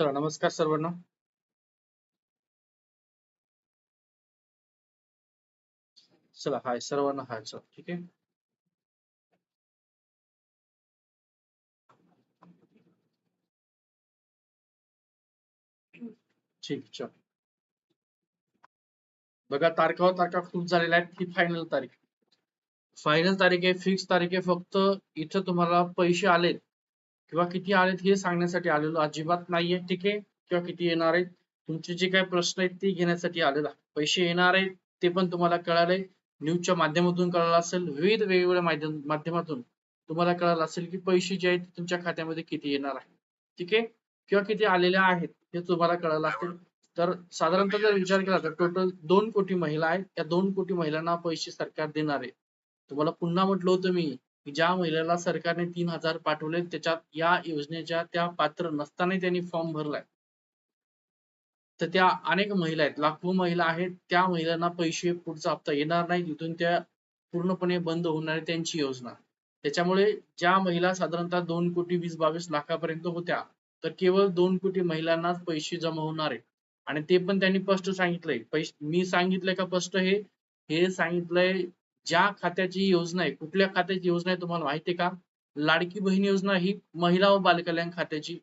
चला नमस्कार सर्वांना. चला हाय सर्वांना हाय चला ठीक आहे. ठीक चल. बघा तारखावर तारखा खूप झालेल्या आहेत ही फायनल तारीख. फायनल तारीख आहे फिक्स तारीख आहे फक्त इथं तुम्हाला पैसे आलेत. किंवा किती आलेत हे सांगण्यासाठी आलेलो अजिबात नाहीये ठीक आहे? किंवा किती येणार आहेत? तुमचे जे काही प्रश्न आहेत ते घेण्यासाठी आलेला पैसे येणार आहेत ते पण तुम्हाला कळाले. न्यूजच्या माध्यमातून कळालं असेल विविध वेगवेगळ्या माध्यम माध्यमातून तुम्हाला कळालं असेल की पैसे जे आहेत तुमच्या खात्यामध्ये किती येणार आहे. ठीक आहे? किंवा किती आलेले आहेत हे तुम्हाला कळालं असेल. तर साधारणतः जर विचार केला तर टोटल दोन कोटी महिला आहेत. त्या दोन कोटी महिलांना पैसे सरकार देणार आहे. तुम्हाला पुन्हा म्हटलं होतं मी ज्या महिलेला सरकारने तीन हजार पाठवले त्याच्यात या योजनेच्या त्या पात्र नसतानाही त्यांनी फॉर्म भरलाय. तर त्या अनेक महिला आहेत. लाखो महिला आहेत. त्या महिलांना पैसे पुढचा हप्ता येणार नाही तिथून त्या पूर्णपणे बंद होणार आहे त्यांची योजना. त्याच्यामुळे ज्या महिला साधारणतः दोन कोटी वीस बावीस लाखापर्यंत होत्या तर केवळ दोन कोटी महिलांनाच पैसे जमा होणार आहे आणि ते पण त्यांनी स्पष्ट सांगितलंय. पैसे मी सांगितलंय का स्पष्ट हे? हे सांगितलंय ज्या खात्याची योजना आहे कुठल्या खात्याची योजना आहे तुम्हाला माहिती आहे का? लाडकी बहीण योजना ही महिला व बालकल्याण खात्याची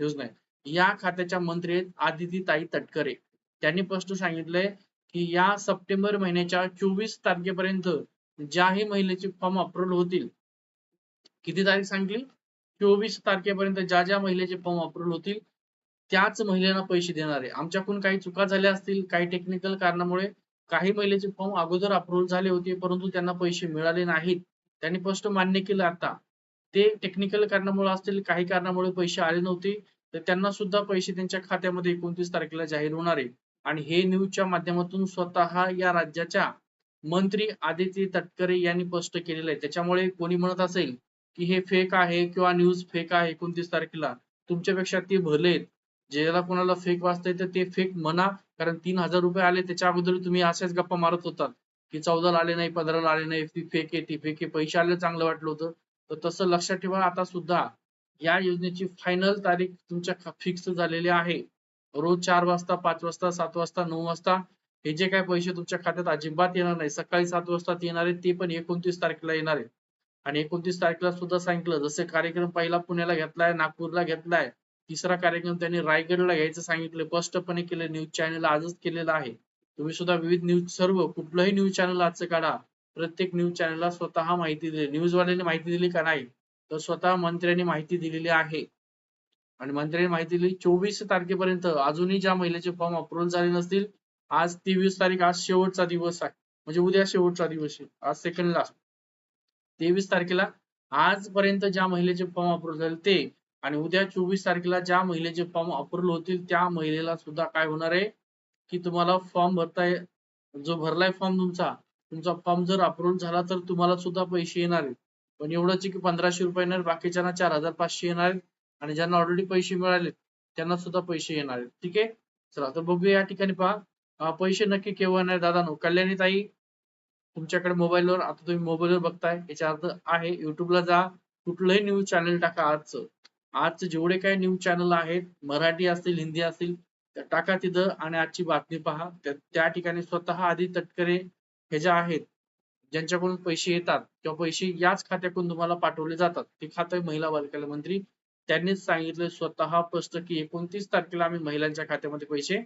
योजना आहे. या खात्याच्या मंत्री आहेत आदिती ताई तटकरे. त्यांनी स्पष्ट सांगितलंय की या सप्टेंबर महिन्याच्या चोवीस तारखेपर्यंत ज्याही महिलेचे फॉर्म अप्रूव्हल होतील किती तारीख सांगली? चोवीस तारखेपर्यंत ज्या ज्या महिलेचे फॉर्म अप्रूव्हल होतील त्याच महिलेला पैसे देणार आहे. आमच्याकडून काही चुका झाल्या असतील काही टेक्निकल कारणामुळे काही महिलेचे फॉर्म अगोदर अप्रूव्हल झाले होते परंतु त्यांना पैसे मिळाले नाहीत. त्यांनी स्पष्ट मान्य केलं आता. ते टेक्निकल कारणामुळे असतील काही कारणामुळे पैसे आले नव्हते तर त्यांना सुद्धा पैसे त्यांच्या खात्यामध्ये एकोणतीस तारखेला जाहीर होणार आहे. आणि हे न्यूजच्या माध्यमातून स्वतः या राज्याच्या मंत्री आदित्य तटकरे यांनी स्पष्ट केलेलं आहे. त्याच्यामुळे कोणी म्हणत असेल की हे फेक आहे किंवा न्यूज फेक आहे एकोणतीस तारखेला तुमच्यापेक्षा ते भरलेत ज्याला कोणाला फेक वाचतंय तर ते फेक म्हणा कारण तीन हजार रुपये आले त्याच्या अगोदर तुम्ही अशाच गप्पा मारत होतात की चौदाला आले नाही पंधराला आले नाही फेक आहे ती फेक आहे पैसे आले चांगलं वाटलं होतं. तर तसं लक्षात ठेवा आता सुद्धा या योजनेची फायनल तारीख तुमच्या फिक्स झालेली आहे. रोज चार वाजता पाच वाजता सात वाजता नऊ वाजता हे जे काही पैसे तुमच्या खात्यात अजिबात येणार नाही. सकाळी सात वाजता येणार आहेत ते पण एकोणतीस तारखेला येणार आहेत. आणि एकोणतीस तारखेला सुद्धा सांगितलं जसे कार्यक्रम पहिला पुण्याला घेतलाय नागपूरला घेतलाय तिसरा कार्यक्रम त्यांनी रायगडला घ्यायचं सांगितलं. स्पष्टपणे केलं. न्यूज चॅनल आजच केलेला आहे. तुम्ही सुद्धा विविध न्यूज सर्व कुठलंही न्यूज चॅनल आजचं काढा. प्रत्येक न्यूज चॅनलला स्वतः माहिती दिली. न्यूजवाल्याने माहिती दिली का नाही? तर स्वतः मंत्र्यांनी माहिती दिलेली आहे. आणि मंत्र्यांनी माहिती दिली चोवीस तारखेपर्यंत. अजूनही ज्या महिलेचे फॉर्म अप्रुव्ह झाले नसतील आज तेवीस तारीख आज शेवटचा दिवस आहे. म्हणजे उद्या शेवटचा दिवस आहे. आज सेकंड लास्ट तेवीस तारखेला आजपर्यंत ज्या महिलेचे फॉर्म अप्रुव्ह झाले ते आणि उद्या चोवीस तारखेला ज्या महिलेचे फॉर्म अप्रूव्ह होतील त्या महिलेला सुद्धा काय होणार आहे? की तुम्हाला फॉर्म भरताय जो भरलाय फॉर्म तुमचा तुमचा फॉर्म जर अप्रूव्ह झाला तर तुम्हाला सुद्धा पैसे येणार आहेत. पण एवढंच की पंधराशे रुपये येणार बाकीच्यांना चार हजार पाचशे येणार आहेत. आणि ज्यांना ऑलरेडी पैसे मिळाले त्यांना सुद्धा पैसे येणार आहेत. ठीक आहे? चला तर बघूया या ठिकाणी पहा. पैसे नक्की केव्हा नाही दादा नो कल्याणी ताई तुमच्याकडे मोबाईलवर आता तुम्ही मोबाईलवर बघताय. याचा अर्थ आहे युट्यूबला जा. कुठलंही न्यूज चॅनल टाका आजचं. आजचे जेवढे काही न्यूज चॅनल आहेत मराठी असतील हिंदी असतील टाका तिथं आणि आजची बातमी पहा. त्या ठिकाणी स्वतः आधी तटकरे हे ज्या आहेत ज्यांच्याकडून पैसे येतात किंवा पैसे याच खात्याकडून तुम्हाला पाठवले जातात ते खातं महिला बालकल्याण मंत्री. त्यांनीच सांगितलं स्वतः स्पष्ट की एकोणतीस तारखेला आम्ही महिलांच्या खात्यामध्ये पैसे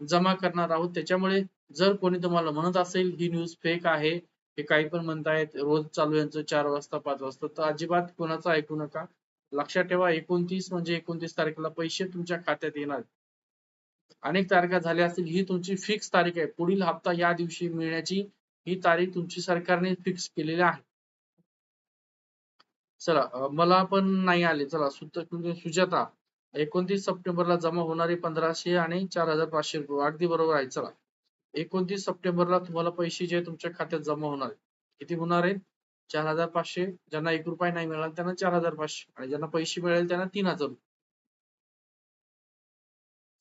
जमा करणार आहोत. त्याच्यामुळे जर कोणी तुम्हाला म्हणत असेल ही न्यूज फेक आहे हे काही पण म्हणतायत रोज चालू यांचं चार वाजता पाच वाजता तर अजिबात कोणाचं ऐकू नका. लक्षात ठेवा एकोणतीस म्हणजे एकोणतीस तारखेला पैसे तुमच्या खात्यात येणार. अनेक तारखा झाल्या असतील ही तुमची फिक्स तारीख आहे. पुढील हप्ता या दिवशी मिळण्याची ही तारीख तुमची सरकारने फिक्स केलेली आहे. चला मला पण नाही आले. चला सुजाता एकोणतीस सप्टेंबरला जमा होणारे पंधराशे आणि चार हजार पाचशे रुपये. अगदी बरोबर आहे. चला एकोणतीस सप्टेंबरला तुम्हाला पैसे जे तुमच्या खात्यात जमा होणार किती होणार आहेत? चार हजार पाचशे ज्यांना एक रुपये नाही मिळाला त्यांना चार हजार पाचशे. आणि ज्यांना पैसे मिळेल त्यांना तीन हजार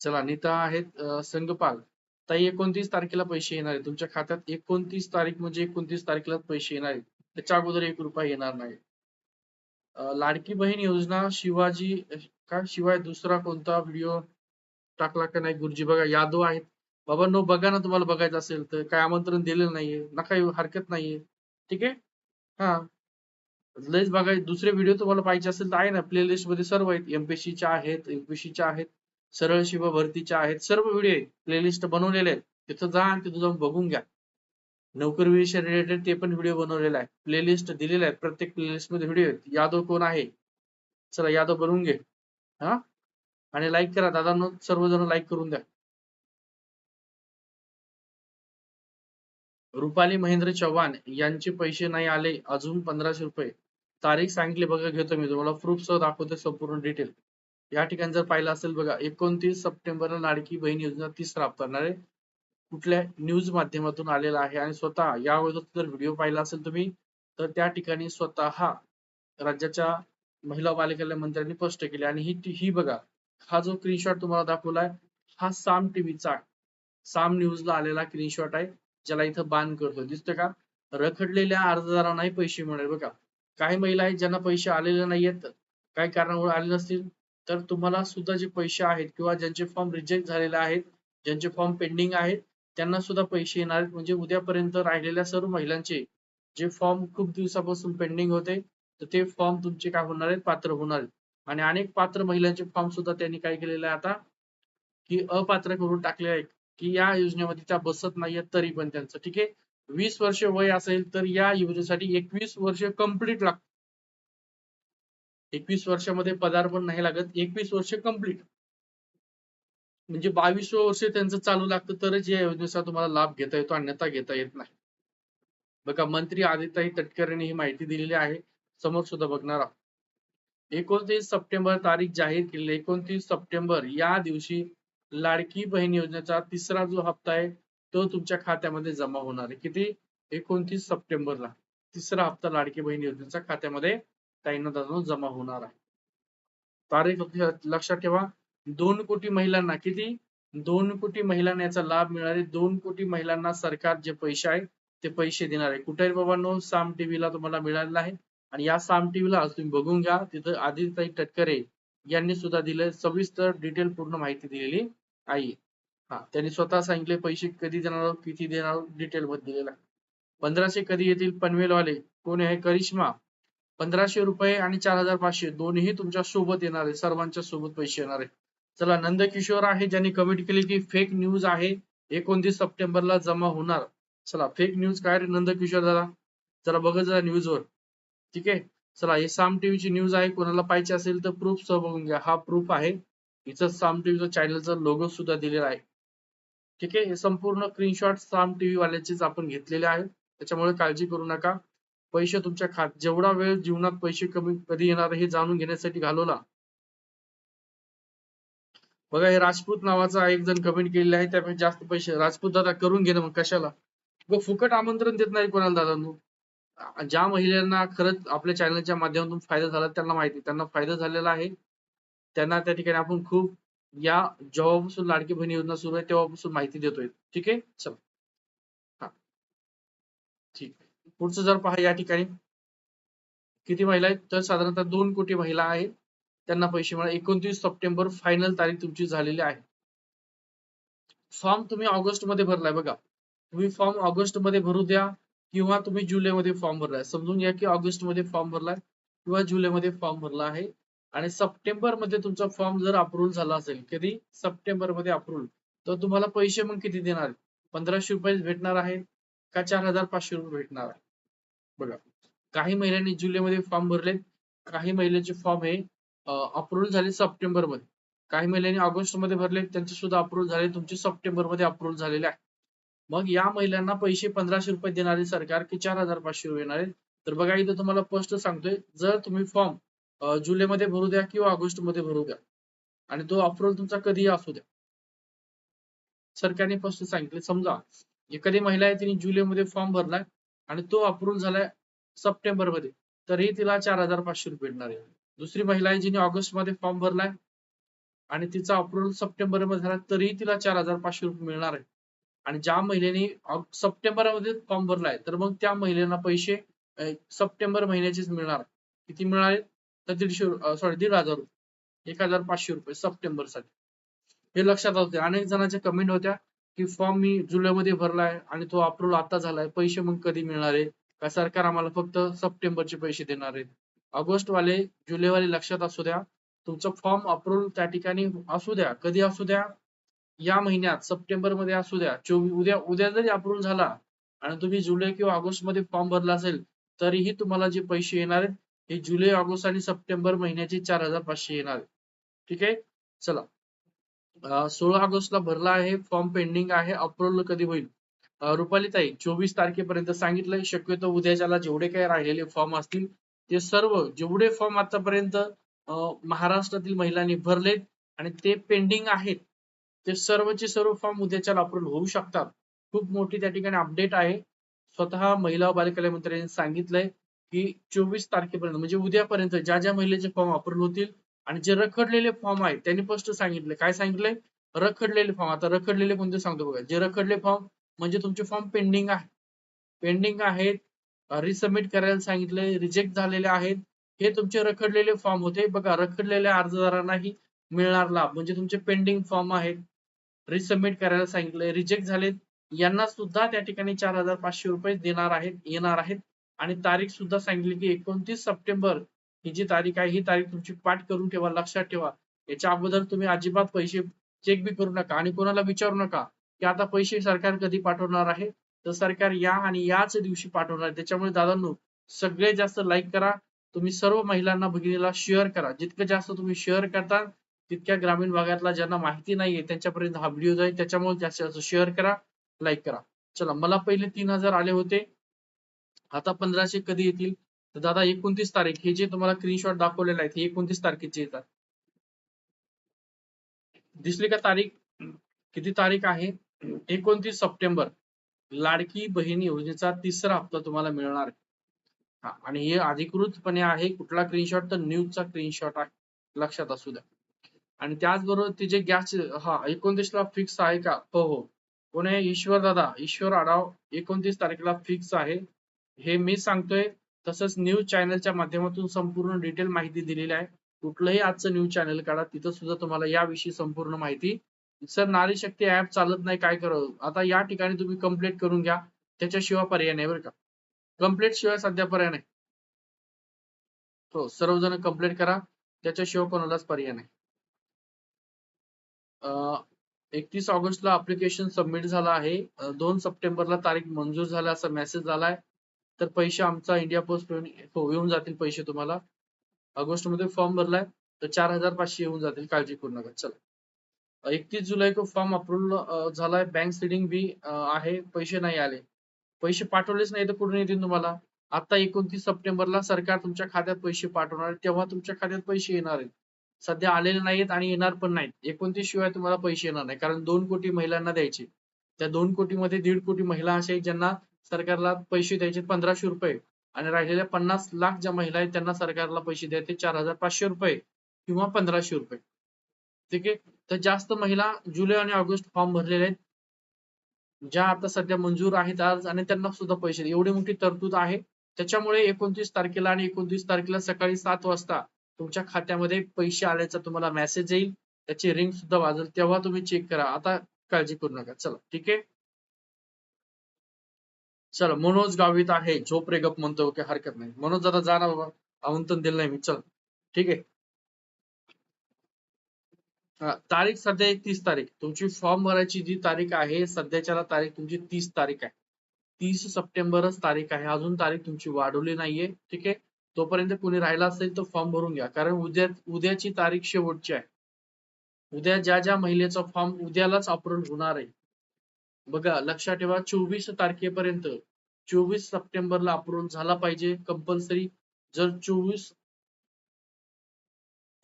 चला नीता आहेत संघपाल ताई एकोणतीस तारखेला पैसे येणार आहे तुमच्या खात्यात एकोणतीस तारीख म्हणजे एकोणतीस तारखेला पैसे येणार आहेत. त्याच्या अगोदर एक रुपया येणार नाही. लाडकी बहीण योजना शिवाजी का? शिवाय दुसरा कोणता व्हिडिओ टाकला का नाही गुरुजी? बघा यादव आहेत. बाबा नो बघा ना तुम्हाला बघायचं असेल तर. काय आमंत्रण दिलेलं नाहीये. नका येऊ हरकत नाहीये. ठीक आहे? हा. लयच बघाय दुसरे व्हिडिओ तुम्हाला पाहिजे असेल तर आहे ना प्लेलिस्टमध्ये सर्व आहेत. एमपीएससी च्या आहेत एमपीएससी च्या आहेत सरळ शिव भरतीच्या आहेत सर्व व्हिडिओ आहेत प्लेलिस्ट बनवलेले आहेत. तिथं जा आणि तिथं जाऊन बघून घ्या. नोकरीविषयी रिलेटेड ते पण व्हिडिओ बनवलेला आहे. प्लेलिस्ट दिलेले आहेत. प्रत्येक प्लेलिस्टमध्ये व्हिडिओ आहेत. यादव कोण आहे? चला यादव बनवून घे. हा? आणि लाईक करा. दादांनो सर्वजण लाईक करून द्या. रुपाली महेंद्र चव्हाण यांचे पैसे नाही आले अजून पंधराशे रुपये. तारीख सांगितली बघा घेतो मी तुम्हाला. प्रूफ सह दाखवते संपूर्ण डिटेल या ठिकाणी जर पाहिलं असेल बघा एकोणतीस सप्टेंबरला लाडकी बहीण योजना तीस राब करणारे. कुठल्या न्यूज माध्यमातून आलेला आहे आणि स्वतः या अगोदर जर व्हिडिओ पाहिला असेल तुम्ही तर त्या ठिकाणी स्वतः राज्याच्या महिला बालकल्याण मंत्र्यांनी स्पष्ट केले. आणि ही ही बघा हा जो स्क्रीनशॉट तुम्हाला दाखवलाय हा साम टीव्हीचा साम न्यूजला आलेला स्क्रीनशॉट आहे. ज्याला इथं बांध करतो दिसतं का? रखडलेल्या अर्जदारांनाही पैसे मिळेल बघा. काही महिला आहेत ज्यांना पैसे आलेले नाहीयेत. काही कारणामुळे आले नसतील. तर तुम्हाला सुद्धा जे पैसे आहेत किंवा ज्यांचे फॉर्म रिजेक्ट झालेले आहेत ज्यांचे फॉर्म पेंडिंग आहेत त्यांना सुद्धा पैसे येणार आहेत. म्हणजे उद्यापर्यंत राहिलेल्या सर्व महिलांचे जे फॉर्म खूप दिवसापासून पेंडिंग होते तर ते फॉर्म तुमचे काय होणार आहेत? पात्र होणार आहेत. आणि अनेक पात्र महिलांचे फॉर्म सुद्धा त्यांनी काय केलेले आता? की अपात्र करून टाकले आहेत. की या योजनेमध्ये त्या बसत नाहीयेत तरी पण त्यांचं ठीक आहे? वीस वर्ष वय असेल तर या योजनेसाठी एकवीस वर्ष कंप्लीट लागत. एकवीस वर्षामध्ये पदार्पण नाही लागत एकवीस वर्ष कंप्लीट म्हणजे बावीस वर्ष त्यांचं चालू लागतं तरच या योजनेचा तुम्हाला लाभ घेता येतो अन्यथा घेता येत नाही. बघा मंत्री आदित्य तटकर यांनी ही माहिती दिलेली आहे. समोर सुद्धा बघणार आहोत. एकोणतीस सप्टेंबर तारीख जाहीर केली एकोणतीस सप्टेंबर या दिवशी लाडकी बहीण योजनेचा तिसरा जो हप्ता आहे तो तुमच्या खात्यामध्ये जमा होणार आहे. किती? एकोणतीस सप्टेंबरला. तिसरा हप्ता लाडकी बहीण योजनेच्या खात्यामध्ये ताईनं जमा होणार आहे. तारीख लक्षात ठेवा. दोन कोटी महिलांना किती? दोन कोटी महिलांना याचा लाभ मिळाले. दोन कोटी महिलांना सरकार जे पैसे आहे ते पैसे देणार आहे. कुठे बाबांनो? साम टीव्हीला तुम्हाला मिळालेला आहे. आणि या साम टीव्हीला आज तुम्ही बघून घ्या. तिथं आदित्यताई तटकरे यांनी सुद्धा दिले सविस्तर डिटेल पूर्ण माहिती दिलेली. आई. हा त्यांनी स्वतः सांगितले पैसे कधी देणार किती देणार डिटेल मध्ये दिलेला. पंधराशे कधी येतील पनवेलवाले. कोण आहे? करिश्मा. पंधराशे रुपये आणि चार हजार पाचशे. दोन्ही तुमच्यासोबत येणार आहे सर्वांच्या सोबत पैसे येणार आहे. चला नंदकिशोर आहे ज्यांनी कमेंट केली की फेक न्यूज आहे एकोणतीस सप्टेंबरला जमा होणार. चला फेक न्यूज काय रे नंदकिशोर दादा? चला बघत जा न्यूजवर ठीक आहे? चला हे साम टीव्हीची न्यूज आहे कोणाला पाहिजे असेल तर प्रूफ सह बघून घ्या. हा प्रूफ आहे. हिचं साम टीव्हीचा चॅनलचं लोगो सुद्धा दिलेला आहे. ठीक आहे? हे संपूर्ण स्क्रीनशॉट साम टीव्ही वाल्याचेच आपण घेतलेले आहे त्याच्यामुळे काळजी करू नका. पैसे तुमच्या खात जेवढा वेळ जीवनात पैसे कमी कधी येणार हे जाणून घेण्यासाठी घालवला. बघा हे राजपूत नावाचा एक जण कमेंट केलेला आहे. त्यापेक्षा जास्त पैसे. राजपूत दादा करून घेणं मग कशाला? फुकट आमंत्रण देत नाही कोणाला दादा ज्या महिलांना खरंच आपल्या चॅनलच्या माध्यमातून फायदा झाला त्यांना माहिती त्यांना फायदा झालेला आहे. त्यांना त्या ठिकाणी आपण खूप या जेव्हापासून लाडकी बहिणी योजना सुरू आहे तेव्हापासून माहिती देतोय. ठीक आहे? चला. हा. ठीक आहे. पुढचं जर पहा या ठिकाणी. किती महिला आहेत? तर साधारणतः दोन कोटी महिला आहेत. त्यांना पैसे मिळा एकोणतीस सप्टेंबर फायनल तारीख तुमची झालेली आहे. फॉर्म तुम्ही ऑगस्टमध्ये भरलाय बघा. तुम्ही फॉर्म ऑगस्टमध्ये भरू द्या किंवा तुम्ही जुलै मध्ये फॉर्म भरलाय. समजून घ्या की ऑगस्टमध्ये फॉर्म भरलाय किंवा जुलै मध्ये फॉर्म भरला आहे. आणि सप्टेंबरमध्ये तुमचा फॉर्म जर अप्रूव्हल झाला असेल कधी सप्टेंबरमध्ये अप्रूव्हल तर तुम्हाला पैसे मग किती देणार पंधराशे रुपये भेटणार आहे का चार हजार पाचशे रुपये भेटणार आहे बघा काही महिन्यांनी जुलैमध्ये फॉर्म भरले काही महिलांचे फॉर्म हे अप्रूव्हल झाले सप्टेंबरमध्ये. काही महिलांनी ऑगस्टमध्ये भरले त्यांचे सुद्धा अप्रूव्हल झाले तुमचे सप्टेंबरमध्ये अप्रूव्हल झालेले आहे. मग या महिलांना पैसे पंधराशे रुपये देणारे सरकार की चार हजार पाचशे रुपये येणार तर बघा इथं तुम्हाला स्पष्ट सांगतोय जर तुम्ही फॉर्म जुलै मध्ये भरू द्या किंवा ऑगस्टमध्ये भरू द्या. आणि तो अप्रुव्हल तुमचा कधीही असू द्या. सरकारने फर्स्ट सांगितले समजा एखादी महिला आहे तिने जुलै मध्ये फॉर्म भरलाय आणि तो अप्रूव्ह झालाय सप्टेंबरमध्ये तरीही तिला चार हजार पाचशे रुपये मिळणार आहे. दुसरी महिला आहे जिने ऑगस्टमध्ये फॉर्म भरलाय आणि तिचा अप्रुव्हल सप्टेंबरमध्ये झाला तरीही तिला चार हजार पाचशे रुपये मिळणार आहे. आणि ज्या महिलेने सप्टेंबरमध्ये फॉर्म भरलाय तर मग त्या महिलेला पैसे सप्टेंबर महिन्याचेच मिळणार किती मिळाले तर दीडशे सॉरी दीड हजार रुपये. एक हजार पाचशे रुपये सप्टेंबरसाठी हे लक्षात असते अनेक जणांच्या कमेंट होत्या की फॉर्म मी जुलैमध्ये भरलाय आणि तो अप्रुव्ह आता झालाय. पैसे मग कधी मिळणार आहे का सरकार आम्हाला फक्त सप्टेंबरचे पैसे देणार आहेत? ऑगस्ट वाले जुलै वाले लक्षात असू द्या. तुमचा फॉर्म अप्रुव्ह त्या ठिकाणी असू द्या. कधी असू द्या? या महिन्यात सप्टेंबरमध्ये असू द्या. चोवीस उद्या उद्या जरी अप्रुव्ह झाला आणि तुम्ही जुलै किंवा ऑगस्टमध्ये फॉर्म भरला असेल तरीही तुम्हाला जे पैसे येणार आहेत हे जुलै ऑगस्ट आणि सप्टेंबर महिन्याचे चार हजार पाचशे येणार ठीक आहे? चला. सोळा ऑगस्टला भरला आहे फॉर्म पेंडिंग आहे अप्रूव्हल कधी होईल? रुपालीताई रुपाली ताई चोवीस तारखेपर्यंत सांगितलंय शक्यतो उद्याच्याला जेवढे काही राहिलेले फॉर्म असतील ते सर्व जेवढे फॉर्म आतापर्यंत महाराष्ट्रातील महिलांनी भरलेत आणि ते पेंडिंग आहेत ते सर्वचे सर्व फॉर्म उद्याच्याला अप्रूव्हल होऊ शकतात. खूप मोठी त्या ठिकाणी अपडेट आहे. स्वतः महिला व बालकल्याण मंत्र्यांनी सांगितलंय की चोवीस तारखेपर्यंत म्हणजे उद्यापर्यंत ज्या ज्या महिलेचे फॉर्म अप्रुव्ह होतील आणि जे रखडलेले फॉर्म आहेत त्यांनी स्पष्ट सांगितले. काय सांगितलंय रखडलेले फॉर्म आता रखडलेले कोणते सांगतो बघा. जे रखडले फॉर्म म्हणजे तुमचे फॉर्म पेंडिंग आहे. पेंडिंग आहेत रिसबमिट करायला सांगितले रिजेक्ट झालेले आहेत. हे तुमचे रखडलेले फॉर्म होते. बघा रखडलेल्या अर्जदारांनाही मिळणार लाभ. म्हणजे तुमचे पेंडिंग फॉर्म आहेत. रिसबमिट करायला सांगितले रिजेक्ट झालेत. यांना सुद्धा त्या ठिकाणी चार हजार पाचशे रुपये देणार आहेत येणार आहेत. आणि तारीख सुद्धा सांगितली की एकोणतीस सप्टेंबर ही जी तारीख आहे ही तारीख तुमची पाठ करून ठेवा लक्षात ठेवा. याच्या अगोदर तुम्ही अजिबात पैसे चेक बी करू नका आणि कोणाला विचारू नका की आता पैसे सरकार कधी पाठवणार आहे? तर सरकार या आणि याच दिवशी पाठवणार आहे. त्याच्यामुळे दादांनो सगळे जास्त लाईक करा. तुम्ही सर्व महिलांना भगिनीला शेअर करा. जितकं जास्त तुम्ही शेअर करता तितक्या ग्रामीण भागातला ज्यांना माहिती नाहीये त्यांच्यापर्यंत हा व्हिडिओ जाईल. त्याच्यामुळे जास्तीत जास्त शेअर करा लाईक करा. चला मला पहिले तीन हजार आले होते. आता पंधराशे कधी येतील? तर दादा एकोणतीस तारीख हे जे तुम्हाला स्क्रीनशॉट दाखवलेले आहेत हे एकोणतीस तारखेचे येतात. दिसली का तारीख? किती तारीख आहे? एकोणतीस सप्टेंबर लाडकी बहीण योजनेचा तिसरा हप्ता तुम्हाला मिळणार हा आणि हे अधिकृतपणे आहे कुठला स्क्रीनशॉट तर न्यूजचा स्क्रीनशॉट आहे. लक्षात असू द्या. आणि त्याचबरोबर ते जे गॅस हा एकोणतीस ला फिक्स आहे का? हो हो. कोण आहे? ईश्वर दादा. ईश्वर आढाव एकोणतीस तारखेला फिक्स आहे. हे मी सांगतोय तसंच न्यूज चॅनलच्या माध्यमातून संपूर्ण डिटेल माहिती दिलेली आहे. कुठलंही आजचं न्यूज चॅनल काढा तिथं सुद्धा तुम्हाला याविषयी संपूर्ण माहिती. सर नारी शक्ती ऍप चालत नाही काय करावं? आता या ठिकाणी तुम्ही कंप्लीट करून घ्या त्याच्याशिवाय पर्याय नाही बरं का. कंप्लीट शिवाय सध्या पर्याय नाही. हो सर्वजण कंप्लीट करा त्याच्याशिवाय कोणालाच पर्याय नाही. एकतीस ऑगस्टला अप्लिकेशन सबमिट झालं आहे. दोन सप्टेंबरला तारीख मंजूर झाला असा मेसेज आलाय. तर पैसे आमचा इंडिया पोस्ट हो, येऊन जातील पैसे तुम्हाला. ऑगस्टमध्ये फॉर्म भरलाय तर चार हजार पाचशे येऊन जातील काळजी करू नका चला. एकतीस जुलै को फॉर्म अप्रुव्ह झालाय. बँक सिडिंग बी आहे. पैसे नाही आले. पैसे पाठवलेच नाही तर कुठून येतील तुम्हाला? आता एकोणतीस सप्टेंबरला सरकार तुमच्या खात्यात पैसे पाठवणार आहे, तेव्हा तुमच्या खात्यात पैसे येणार आहेत. सध्या आलेले नाहीत आणि येणार पण नाहीत. एकोणतीस शिवाय तुम्हाला पैसे येणार नाही. कारण दोन कोटी महिलांना द्यायचे. त्या दोन कोटी मध्ये दीड कोटी महिला अशा आहेत ज्यांना सरकारला पैसे द्यायचे पंधराशे रुपये आणि राहिलेल्या पन्नास लाख ज्या महिला आहेत त्यांना सरकारला पैसे द्यायचे चार हजार पाचशे रुपये किंवा पंधराशे रुपये. ठीक आहे? तर जास्त महिला जुलै आणि ऑगस्ट फॉर्म भरलेले आहेत. ज्या आता सध्या मंजूर आहेत आज आणि त्यांना सुद्धा पैसे एवढी मोठी तरतूद आहे. त्याच्यामुळे एकोणतीस तारखेला आणि एकोणतीस तारखेला सकाळी सात वाजता तुमच्या खात्यामध्ये पैसे आल्याचा तुम्हाला मेसेज येईल. त्याची रिंग सुद्धा वाजेल तेव्हा तुम्ही चेक करा. आता काळजी करू नका. चला. ठीक आहे? चल मनोज गावित आहे. झोप रे गप म्हणतो की हरकत नाही. मनोज दादा जा ना बाबा. आमंत्रण दिलं नाही मी. चल. ठीक आहे. तारीख सध्या एकतीस तारीख. तुमची फॉर्म भरायची जी तारीख आहे सध्याच्या तारीख तुमची तीस तारीख आहे. तीस सप्टेंबरच तारीख आहे. अजून तारीख तुमची वाढवली नाहीये. ठीक आहे? तोपर्यंत कोणी राहिला असेल तर फॉर्म भरून घ्या. कारण उद्या उद्याची तारीख शेवटची आहे. उद्या ज्या ज्या महिलेचा फॉर्म उद्यालाच अप्रूव्ह होणार आहे. बघा लक्षात ठेवा चोवीस तारखेपर्यंत चोवीस सप्टेंबरला अप्रूव्ह झाला पाहिजे कंपल्सरी जर चोवीस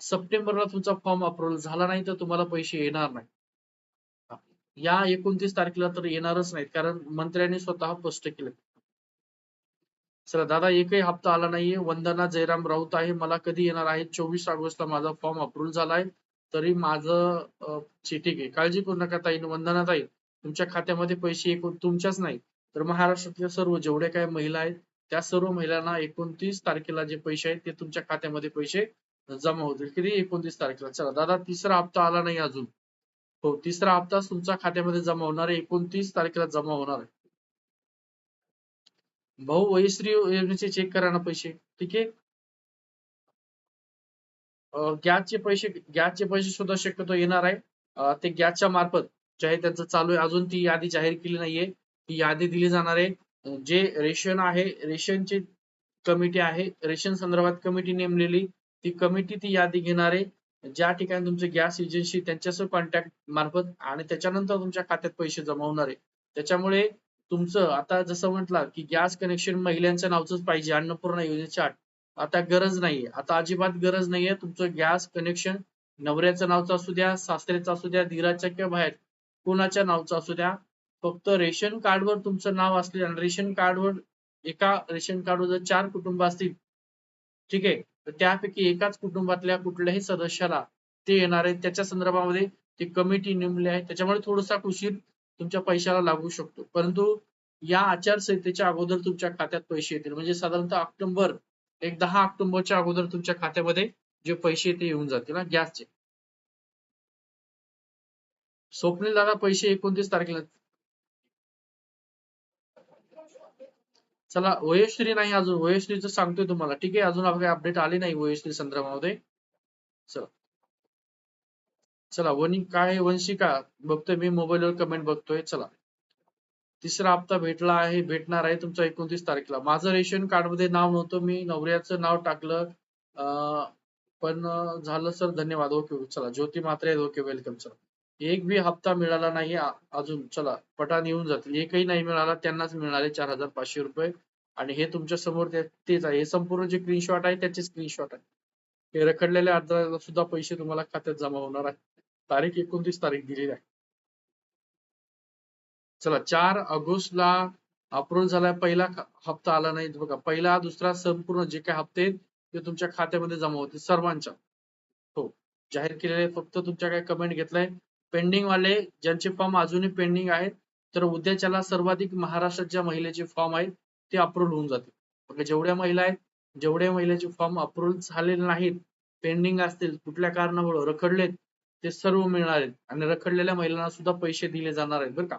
सप्टेंबरला तुमचा फॉर्म अप्रूव्हल झाला नाही तर तुम्हाला पैसे येणार नाही. या एकोणतीस तारखेला तर येणारच नाहीत कारण मंत्र्यांनी स्वतः स्पष्ट केलं. चला दादा एकही हप्ता आला नाहीये. वंदना जयराम राऊत आहे. मला कधी येणार आहे? चोवीस ऑगस्टला माझा फॉर्म अप्रूव्ह झालाय. तरी माझं ठीक आहे. काळजी करू नका ताई वंदना ताई. तुमच्या खात्यामध्ये पैसे एकूण तुमच्याच नाही तर महाराष्ट्रातल्या सर्व जेवढ्या काही महिला आहेत त्या सर्व महिलांना एकोणतीस तारखेला जे पैसे आहेत ते तुमच्या खात्यामध्ये पैसे जमा होतील. किती? एकोणतीस तारखेला. चला दादा तिसरा हप्ता आला नाही अजून. हो तिसरा हप्ता तुमच्या खात्यामध्ये जमा होणार आहे. एकोणतीस तारखेला जमा होणार आहे. भाऊ वयश्री योजनेचे चेक करा ना पैसे. ठीक आहे? गॅसचे पैसे गॅसचे पैसे सुद्धा शक्यतो येणार आहे. ते गॅसच्या मार्फत जे आहे त्यांचं चालू आहे. अजून ती यादी जाहीर केली नाहीये. ती यादी दिली जाणार आहे. जे रेशन आहे रेशनची कमिटी आहे रेशन संदर्भात कमिटी नेमलेली ती कमिटी ती यादी घेणार आहे. ज्या ठिकाणी तुमचे गॅस एजन्सी त्यांच्यासह कॉन्टॅक्ट मार्फत आणि त्याच्यानंतर तुमच्या खात्यात पैसे जमा आहे. त्याच्यामुळे तुमचं आता जसं म्हटलं की गॅस कनेक्शन महिलांच्या नावच पाहिजे अन्नपूर्णा योजनेच्या आठ आता गरज नाहीये. आता अजिबात गरज नाहीये. तुमचं गॅस कनेक्शन नवऱ्याचं नावचं असू द्या सासऱ्याचं असू द्या धीराच्या किंवा बाहेर कोणाच्या नावचं असू द्या. फक्त रेशन कार्डवर तुमचं नाव असले आणि रेशन कार्डवर एका रेशन कार्डवर जर चार कुटुंब असतील ठीक आहे तर त्यापैकी एकाच कुटुंबातल्या कुठल्याही सदस्याला ते येणार आहे त्याच्या संदर्भामध्ये ती कमिटी नेमली आहे. त्याच्यामुळे थोडासा उशीर तुमच्या पैशाला लागू शकतो. परंतु या आचारसंहितेच्या अगोदर तुमच्या खात्यात पैसे येतील. म्हणजे साधारणतः ऑक्टोबर एक दहा ऑक्टोबरच्या अगोदर तुमच्या खात्यामध्ये जे पैसे ते येऊन जातील. ना गॅसचे. स्वप्नील दादा पैसे एकोणतीस तारखेला. चला वयश्री नाही अजून. वयश्रीच सांगतोय तुम्हाला. ठीक आहे अजून काही अपडेट आले नाही वयश्री संदर्भामध्ये चला. चला वनी काय वंशिका? बघतोय मी मोबाईलवर कमेंट बघतोय. चला. तिसरा हप्ता भेटला आहे भेटणार आहे तुमचा एकोणतीस तारखेला. माझं रेशन कार्डमध्ये नाव नव्हतं मी नवऱ्याचं नाव टाकलं. पण झालं सर धन्यवाद. ओके चला. Jyoti Matre okay welcome sir एक बी हप्ता मिळाला नाही अजून. चला पटान येऊन जातील. एकही नाही मिळाला त्यांनाच मिळाले चार हजार पाचशे रुपये. आणि हे तुमच्यासमोर तेच आहे. हे संपूर्ण जे स्क्रीनशॉट आहे त्याचे स्क्रीनशॉट आहे. हे रखडलेल्या अर्जाला सुद्धा पैसे तुम्हाला खात्यात जमा होणार आहे तारीख एकोणतीस तारीख दिलेली आहे. चला चार ऑगस्टला अप्रूव्ह झालाय. पहिला हप्ता आला नाही. बघा पहिला दुसरा संपूर्ण जे काही हप्ते आहेत ते तुमच्या खात्यामध्ये जमा होतील. सर्वांच्या. हो जाहीर केलेले फक्त तुमच्या काय कमेंट घेतलाय. पेंडिंग वाले ज्यांचे फॉर्म अजूनही पेंडिंग आहेत तर उद्याच्याला सर्वाधिक महाराष्ट्रात ज्या महिलेचे फॉर्म आहेत ते अप्रूव्ह होऊन जातील. जेवढ्या महिला आहेत जेवढ्या महिलेचे फॉर्म अप्रूव्ह झालेले नाहीत पेंडिंग असतील कुठल्या कारणामुळे रखडलेत ते सर्व मिळणार आहेत. आणि रखडलेल्या महिलांना सुद्धा पैसे दिले जाणार आहेत बरं का.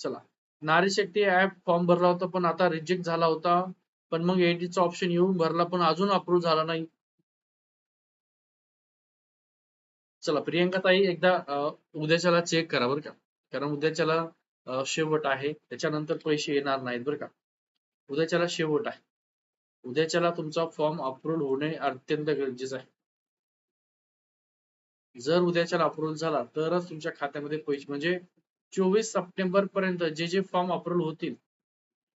चला. नारी शक्ती ऍप फॉर्म भरला होता पण आता रिजेक्ट झाला होता. पण मग एडीचा ऑप्शन येऊन भरला पण अजून अप्रूव्ह झाला नाही. चला प्रियंका ताई एकदा उद्याच्याला चेक करा बरं का. कारण उद्याच्याला शेवट आहे. त्याच्यानंतर पैसे येणार नाहीत बरं का. उद्याच्याला शेवट आहे. उद्याच्याला तुमचा फॉर्म अप्रूव्ह होणे अत्यंत गरजेचं आहे. जर उद्याच्याला अप्रूव्ह झाला तरच तुमच्या खात्यामध्ये पैसे म्हणजे चोवीस सप्टेंबर पर्यंत जे जे फॉर्म अप्रूव्ह होतील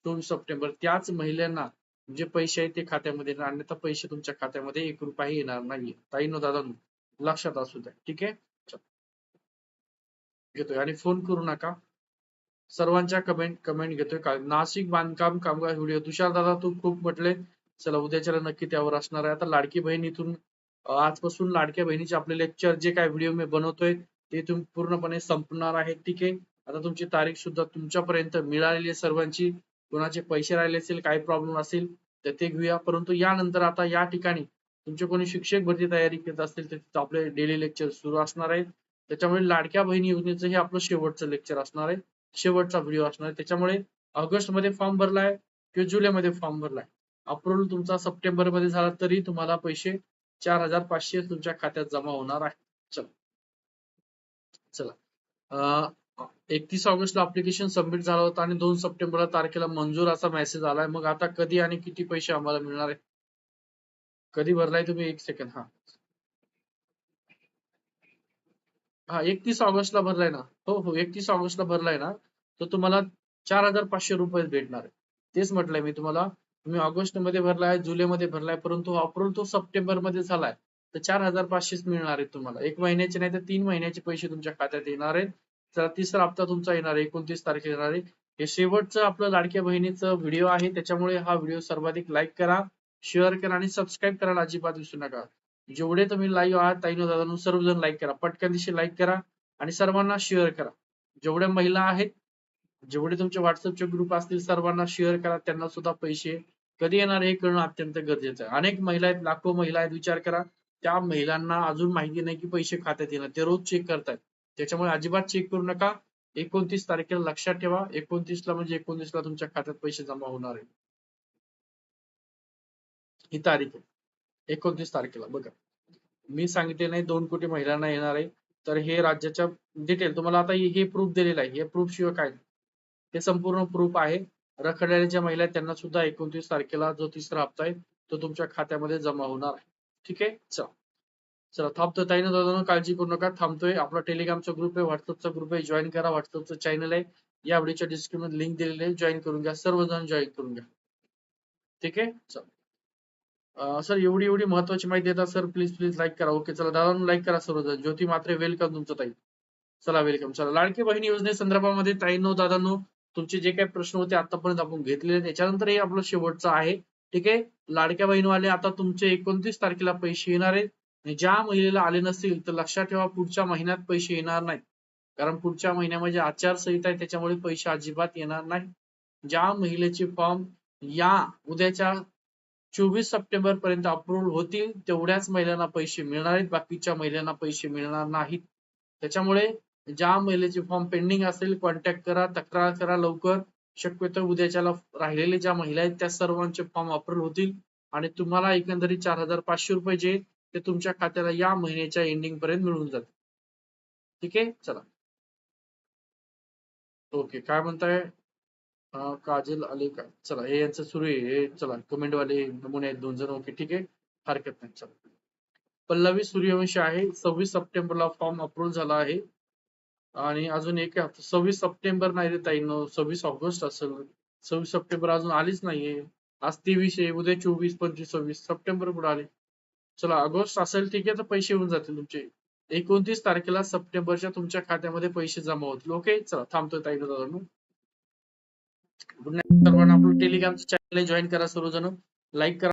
चोवीस सप्टेंबर त्याच महिलांना जे पैसे आहेत ते खात्यामध्ये येणार अन्यथा पैसे तुमच्या खात्यामध्ये एक रुपयाही येणार नाहीये. ताईनो दादा लक्षात असू द्या. ठीक आहे? घेतोय. आणि फोन करू नका. सर्वांच्या कमेंट कमेंट घेतोय. नाशिक बांधकाम कामगार व्हिडिओ. तुषार दादा तू खूप म्हटले. चला उद्याच्याला नक्की त्यावर असणार आहे. आता लाडकी बहीण इथून आजपासून लाडक्या बहिणीचे आपले लेक्चर जे काय व्हिडिओ मी बनवतोय ते तुम्ही पूर्णपणे संपणार आहे. ठीक आहे? आता तुमची तारीख सुद्धा तुमच्यापर्यंत मिळालेली आहे सर्वांची. कोणाचे पैसे राहिले असेल काय प्रॉब्लेम असेल तर ते घेऊया. परंतु यानंतर आता या ठिकाणी तुमचे कोणी शिक्षक भरती तयारी करत असतील तर आपले डेली लेक्चर सुरू असणार आहेत. त्याच्यामुळे लाडक्या बहिणी योजनेचं हे आपलं शेवटचं लेक्चर असणार आहे. शेवटचा व्हिडिओ असणार आहे. त्याच्यामुळे ऑगस्टमध्ये फॉर्म भरलाय किंवा जुलैमध्ये फॉर्म भरलाय. अप्रूव्ह तुमचा सप्टेंबरमध्ये झाला तरी तुम्हाला पैसे चार हजार पाचशे तुमच्या खात्यात जमा होणार आहे. चला. चला. एकतीस ऑगस्टला अप्लिकेशन सबमिट झालं होतं आणि दोन सप्टेंबरला तारखेला मंजूर असा मेसेज आलाय. मग आता कधी आणि किती पैसे आम्हाला मिळणार आहे? कधी भरलाय तुम्ही? एक सेकंड हा. हा एकतीस ऑगस्टला भरलाय ना. हो हो एकतीस ऑगस्टला भरलाय ना. तर तुम्हाला चार हजार पाचशे रुपये भेटणार आहे. तेच म्हटलंय मी तुम्हाला. तुम्ही ऑगस्टमध्ये भरलाय जुलै मध्ये भरलाय परंतु अप्रूव्ह तो सप्टेंबरमध्ये झालाय. तर चार हजार पाचशेच मिळणार आहेत तुम्हाला. एक महिन्याचे नाही तर तीन महिन्याचे पैसे तुमच्या खात्यात येणार आहेत. तर तिसरा हप्ता तुमचा येणार आहे. एकोणतीस तारखेला येणार आहे. हे शेवटचं आपलं लाडक्या बहिणीचं व्हिडिओ आहे. त्याच्यामुळे हा व्हिडिओ सर्वाधिक लाईक करा. शेअर करा आणि सबस्क्राईब करायला अजिबात विसरू नका. जेवढे तुम्ही लाईव्ह आहात ताईनो दादानो सर्वजण लाईक करा. पटकन दिवशी लाईक करा आणि सर्वांना शेअर करा. जेवढ्या महिला आहेत जेवढे तुमचे व्हॉट्सअपचे ग्रुप असतील सर्वांना शेअर करा. त्यांना सुद्धा पैसे कधी येणार हे करणं अत्यंत गरजेचं आहे. अनेक महिला आहेत लाखो महिला आहेत विचार करा. त्या महिलांना अजून माहिती नाही की पैसे खात्यात येणार. ते रोज चेक करतायत. त्याच्यामुळे अजिबात चेक करू नका. एकोणतीस तारखेला लक्षात ठेवा. एकोणतीस ला म्हणजे एकोणतीस ला तुमच्या खात्यात पैसे जमा होणार आहे ही तारीख आहे. एकोणतीस तारखेला बघा. मी सांगितले नाही दोन कोटी महिलांना येणार आहे. तर हे राज्याच्या डिटेल तुम्हाला आता हे- प्रूफ दिलेलं आहे. हे प्रूफ शिवाय काय नाही. हे संपूर्ण प्रूफ आहे. रखडलेल्या ज्या महिला आहेत त्यांना सुद्धा एकोणतीस तारखेला जो तिसरा हप्ता आहे तो तुमच्या खात्यामध्ये जमा होणार आहे. ठीक आहे? चला. चला थांबतो ताई ना दादा काळजी करू नका. थांबतोय. आपला टेलिग्रामचा ग्रुप आहे व्हॉट्सअपचा ग्रुप आहे. जॉईन करा. व्हॉट्सअपचं चॅनल आहे. या व्हिडिओच्या डिस्क्रिप्शनमध्ये लिंक दिलेली आहे. जॉईन करून घ्या. सर्वजण जॉईन करून घ्या. ठीक आहे? चला. सर एवढी एवढी महत्वाची माहिती देतात सर प्लीज प्लीज लाईक करा. ओके चला दादा लाईक करा सर्व ज्योती मात्रे वेलकम तुमचं ताई. चला वेलकम चला लाडकी बहीण योजने संदर्भामध्ये ताईंनो दादांनो तुमचे जे काही प्रश्न होते आतापर्यंत आपण घेतलेले त्याच्यानंतर हे आपलं शेवटचं आहे. ठीक आहे? लाडक्या बहीणवाले आता तुमचे एकोणतीस तारखेला पैसे येणार आहेत. आणि ज्या महिलेला आले नसतील तर लक्षात ठेवा पुढच्या महिन्यात पैसे येणार नाहीत. कारण पुढच्या महिन्यामध्ये आचारसंहिता आहे त्याच्यामुळे पैसे अजिबात येणार नाही ज्या महिलेचे फॉर्म या उद्याच्या चोवीस सप्टेंबर पर्यंत अप्रूव्हल होतील तेवढ्याच महिलांना पैसे मिळणार आहेत बाकीच्या महिलांना पैसे मिळणार नाहीत. त्याच्यामुळे ज्या महिलेचे फॉर्म पेंडिंग असेल कॉन्टॅक्ट करा तक्रार करा लवकर. शक्यतो उद्याच्याला राहिलेले ज्या महिला आहेत त्या सर्वांचे फॉर्म अप्रुव्ह होतील. आणि तुम्हाला एकंदरीत चार हजार पाचशे रुपये जे ते तुमच्या खात्याला या महिन्याच्या एंडिंग पर्यंत मिळून जातील. ठीक आहे? चला. ओके. काय म्हणताय? काजल आले का? चला हे यांचं सुरू आहे. हे चला कमेंट वाले नमुने आहेत दोन जण. ओके ठीक आहे. हरकत नाही चला. पल्लवी सूर्यवंशी आहे. सव्वीस सप्टेंबरला फॉर्म अप्रूव्ह झाला आहे. आणि अजून एक आहे, सव्वीस सप्टेंबर नाही रे ताई सव्वीस ऑगस्ट असेल. सव्वीस सप्टेंबर अजून आलीच नाहीये. आज तेवीस आहे. उद्या चोवीस पंचवीस सव्वीस सप्टेंबर पुढे आले. चला ऑगस्ट असेल ठीक आहे. तर पैसे येऊन जातील तुमचे. एकोणतीस तारखेला सप्टेंबरच्या तुमच्या खात्यामध्ये पैसे जमा होतील. ओके? चला थांबतोय ताई दादा सर्वांना आपलं टेलिग्रामचं चॅनल जॉईन करा सर्वजण. लाईक करा.